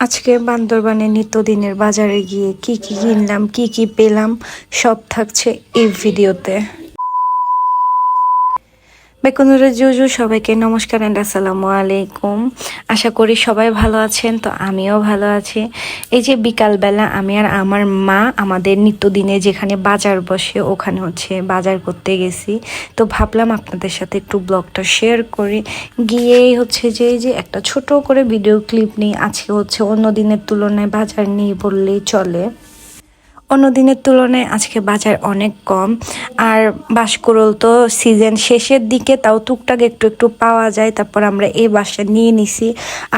আজকে বান্দরবানের নিত্যদিনের বাজারে গিয়ে কি কি কিনলাম, কি কি পেলাম, সব থাকছে এই ভিডিওতে। বেকুনুরে জুজু, সবাইকে নমস্কার অ্যান্ড আসসালামু আলাইকুম। আশা করি সবাই ভালো আছেন, তো আমিও ভালো আছি। এই যে বিকালবেলা আমি আর আমার মা আমাদের নিত্যদিনে যেখানে বাজার বসে, ওখানে হচ্ছে বাজার করতে গেছি। তো ভাবলাম আপনাদের সাথে একটু ব্লগটা শেয়ার করি। গিয়েই হচ্ছে যে যে একটা ছোট করে ভিডিও ক্লিপ নিই। আজকে হচ্ছে অন্য দিনের তুলনায় বাজার নিয়ে বললেই চলে। অন্য দিনের তুলনায় আজকে বাজার অনেক কম। আর বাঁশকুড়ল তো সিজন শেষের দিকে, তাও টুকটাক একটু একটু পাওয়া যায়। তারপর আমরা এই বাসটা নিয়ে নিছি।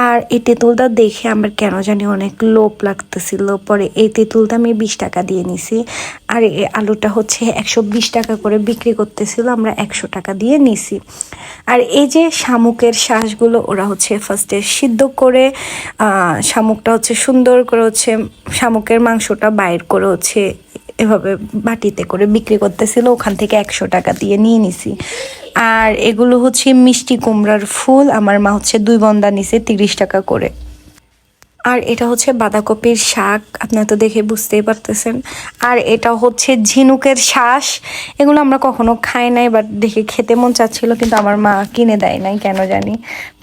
আর এই তেঁতুলটা দেখে আমার কেন জানি অনেক লোভ লাগতেছিল। পরে এই তেঁতুলটা আমি বিশ টাকা দিয়ে নিছি। আর এই আলুটা হচ্ছে একশো বিশ টাকা করে বিক্রি করতেছিল, আমরা একশো টাকা দিয়ে নিছি। আর এই যে শামুকের শ্বাসগুলো ওরা হচ্ছে ফার্স্টে সিদ্ধ করে শামুকটা হচ্ছে সুন্দর করে হচ্ছে শামুকের মাংসটা বাইর করে এভাবে বাটিতে করে বিক্রি করতেছিল, ওখান থেকে একশো টাকা দিয়ে নিয়ে নিছি। আর এগুলো হচ্ছে মিষ্টি কুমড়ার ফুল, আমার মা হচ্ছে দুই বন্দা নিছে তিরিশ টাকা করে। আর এটা হচ্ছে বাঁধাকপির শাক, আপনারা তো দেখে বুঝতেই পারতেছেন। আর এটা হচ্ছে ঝিনুকের শ্বাস এগুলো আমরা কখনো খাই নাই বাট দেখে খেতে মন চাচ্ছিল, কিন্তু আমার মা কিনে দেয় নাই, কেন জানি।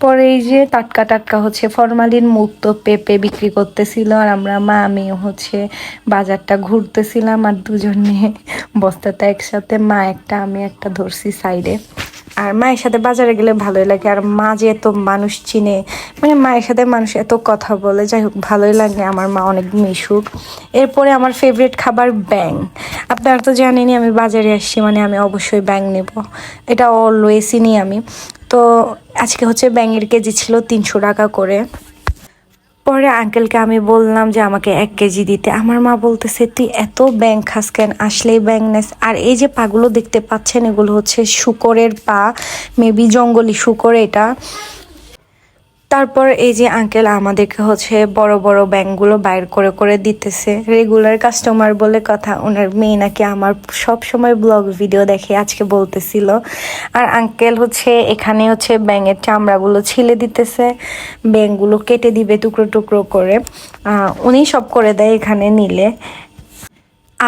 পরে এই যে টাটকা টাটকা হচ্ছে ফরমালিন মুক্ত পেঁপে বিক্রি করতেছিল, আর আমরা মা আমি হচ্ছে বাজারটা ঘুরতেছিলাম, আর দুজনে বস্তাটা একসাথে, মা একটা, আমি একটা ধরছি সাইডে। আর মায়ের সাথে বাজারে গেলে ভালোই লাগে। আর মা যে এত মানুষ চিনে মানে মায়ের সাথে মানুষ এত কথা বলে, যাই হোক ভালোই লাগে। আমার মা অনেক মিশুক। এরপরে আমার ফেভারিট খাবার ব্যাং আপনারা তো জানেনই আমি বাজারে আসছি মানে আমি অবশ্যই ব্যাং নেব। এটা অলওয়েজই নিই আমি। তো আজকে হচ্ছে ব্যাঙের কেজি ছিল তিনশো টাকা করে। পরে আঙ্কেলকে আমি বললাম যে আমাকে এক কেজি দিতে। আমার মা বলতেছে, তুই এত ব্যাং খাস কেন? আসলেই ব্যাং নেস। আর এই যে পাগুলো দেখতে পাচ্ছেন, এগুলো হচ্ছে শুকরের পা মেবি জঙ্গলি শুকর এটা। তারপর এই যে আঙ্কেল আমাদেরকে হচ্ছে বড় বড় ব্যাংকগুলো বাইর করে করে দিতেছে। রেগুলার কাস্টমার বলে কথা, ওনার মেয়ে নাকি আমার সব সময় ব্লগ ভিডিও দেখে আজকে বলতেছিল। আর আঙ্কেল হচ্ছে এখানে হচ্ছে ব্যাঙের চামড়াগুলো ছিলে দিতেছে ব্যাংগুলো কেটে দিবে টুকরো টুকরো করে। উনি সব করে দেয় এখানে নিলে।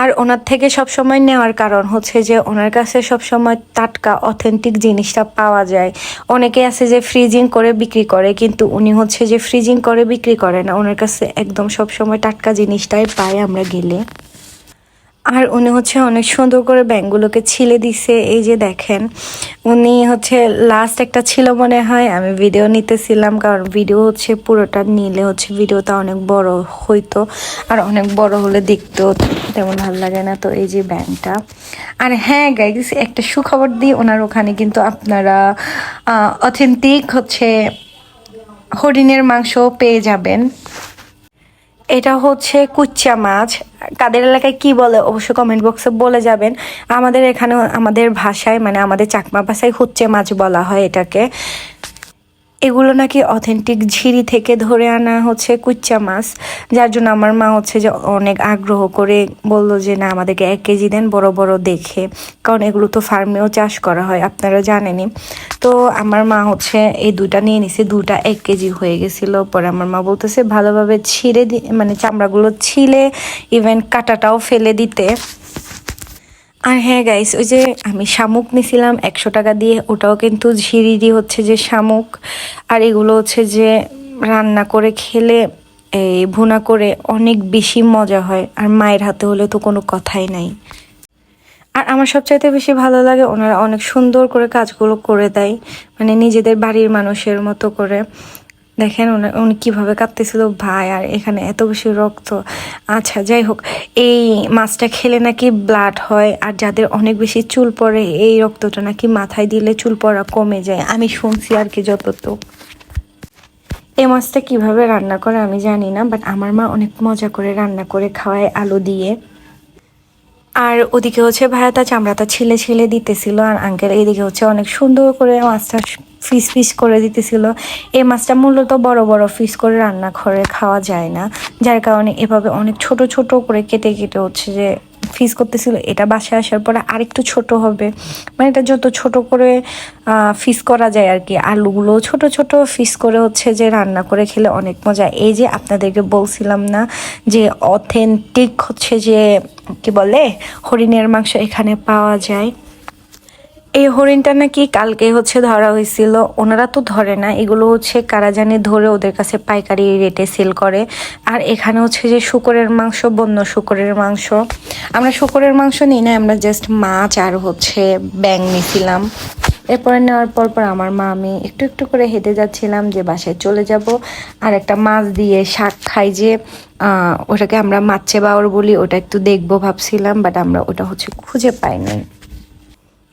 আর ওনার থেকে সব সময় নেওয়ার কারণ হচ্ছে যে ওনার কাছে সব সময় টাটকা অথেন্টিক জিনিসটা পাওয়া যায়। অনেকে আছে যে ফ্রিজিং করে বিক্রি করে, কিন্তু উনি হচ্ছে যে ফ্রিজিং করে বিক্রি করে না। ওনার কাছে একদম সব সময় টাটকা জিনিসটাই পাই আমরা গেলে। আর উনি হচ্ছে অনেক সুন্দর করে ব্যাংকগুলোকে ছিলে দিছে। এই যে দেখেন, উনি হচ্ছে লাস্ট একটা ছিল মনে হয়, আমি ভিডিও নিতেছিলাম, কারণ ভিডিও হচ্ছে পুরোটা নিলে হচ্ছে ভিডিওটা অনেক বড় হইতো আর অনেক বড় হলে দেখতেও তেমন ভালো লাগে না। তো এই যে ব্যাংকটা। আর হ্যাঁ গাইস একটা সুখবর দিই, ওনার ওখানে কিন্তু আপনারা অথেন্টিক হচ্ছে হরিণের মাংস পেয়ে যাবেন। এটা হচ্ছে কুচ্চা মাছ। কাদের এলাকায় কি বলে অবশ্যই কমেন্ট বক্সে বলে যাবেন। আমাদের এখানে আমাদের ভাষায় মানে আমাদের চাকমা ভাষায় হচ্ছে মাছ বলা হয় এটাকে। এগুলো নাকি অথেন্টিক ঝিরি থেকে ধরে আনা হচ্ছে কুচ্চা মাছ। যার জন্য আমার মা হচ্ছে যে অনেক আগ্রহ করে বলল যে, না, আমাদেরকে এক কেজি দেন, বড় বড় দেখে। কারণ এগুলো তো ফার্মেও চাষ করা হয়, আপনারা জানেনই। তো আমার মা হচ্ছে এই দুটা নিয়ে নিছে দুটা এক কেজি হয়ে গেছিল। পরে আমার মা বলতেছে, ভালোভাবে ছিঁড়ে দি মানে চামড়াগুলো ছিলে ইভেন কাটাটাও ফেলে দিতে। আর হ্যাঁ গাইস ওই যে আমি শামুক নিছিলাম একশো টাকা দিয়ে, ওটাও কিন্তু ঝিরিরি হচ্ছে যে শামুক। আর এগুলো হচ্ছে যে রান্না করে খেলে, এই ভুনা করে অনেক বেশি মজা হয়। আর মায়ের হাতে হলে তো কোনো কথাই নাই। আর আমার সবচাইতে বেশি ভালো লাগে ওনারা অনেক সুন্দর করে কাজগুলো করে দেয় মানে নিজেদের বাড়ির মানুষের মতো করে। দেখেন উনি কীভাবে কাঁদতেছিল, ভাই, আর এখানে এত বেশি রক্ত। আচ্ছা যাই হোক, এই মাছটা খেলে নাকি ব্লাড হয়, আর যাদের অনেক বেশি চুল পড়ে, এই রক্তটা নাকি মাথায় দিলে চুল পড়া কমে যায়। আমি শুনছি আর কি যতটুকু। এই মাছটা কীভাবে রান্না করে আমি জানি না বাট আমার মা অনেক মজা করে রান্না করে খাওয়ায় আলু দিয়ে। আর ওদিকে হচ্ছে ভাড়াটা চামড়াটা ছিলে ছিলে দিতেছিল, আর আঙ্কেল এইদিকে হচ্ছে অনেক সুন্দর করে মাছটা ফিস ফিস করে দিতেছিল। এই মাছটা মূলত বড় বড় ফিস করে রান্না করে খাওয়া যায় না। যার কারণে এভাবে অনেক ছোট ছোট করে কেটে কেটে হচ্ছে যে ফিস করতেছিল। এটা বাসায় আসার পরে আরেকটু ছোট হবে। মানে এটা যত ছোট করে ফিস করা যায় আর কি, আলুগুলো ছোট ছোট ফিস করে হচ্ছে যে রান্না করে খেলে অনেক মজা। এই যে আপনাদেরকে বলছিলাম না যে অথেন্টিক হচ্ছে যে, কি বলে, হরিণের মাংস এখানে পাওয়া যায়। এই হরিণটা নাকি কালকে হচ্ছে ধরা হয়েছিল। ওনারা তো ধরে না, এগুলো হচ্ছে কারা জানি ধরে ওদের কাছে পাইকারি রেটে সেল করে। আর এখানে হচ্ছে যে শুকরের মাংস, বন্য শুকরের মাংস। আমরা শুকরের মাংস নিই না, আমরা জাস্ট মাছ আর হচ্ছে ব্যাং নিছিলাম। এরপরে নেওয়ার পর পর আমার মা, আমি একটু একটু করে হেঁটে যাচ্ছিলাম যে বাসায় চলে যাব। আর একটা মাছ দিয়ে শাক খাই যে ওটাকে আমরা মাছে বাওর বলি, ওটা একটু দেখব ভাবছিলাম বাট আমরা ওটা হচ্ছে খুঁজে পাইনি।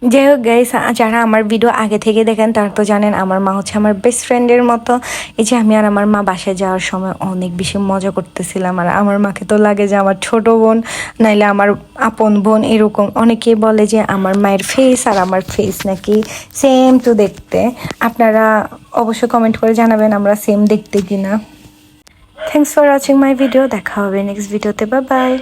যাই হোক গাইস যারা আমার ভিডিও আগে থেকে দেখেন, তারা তো জানেন আমার মা হচ্ছে আমার বেস্ট ফ্রেন্ডের মতো। এই যে আমি আর আমার মা বাসায় যাওয়ার সময় অনেক বেশি মজা করতেছিলাম। আর আমার মাকে তো লাগে যে আমার ছোট বোন, নাইলে আমার আপন বোন এরকম। অনেকেই বলে যে আমার মায়ের ফেস আর আমার ফেস নাকি সেম টু দেখতে। আপনারা অবশ্যই কমেন্ট করে জানাবেন আমরা সেম দেখতে কিনা। Thanks for watching my video দেখা হবে নেক্সট ভিডিওতে বা বাই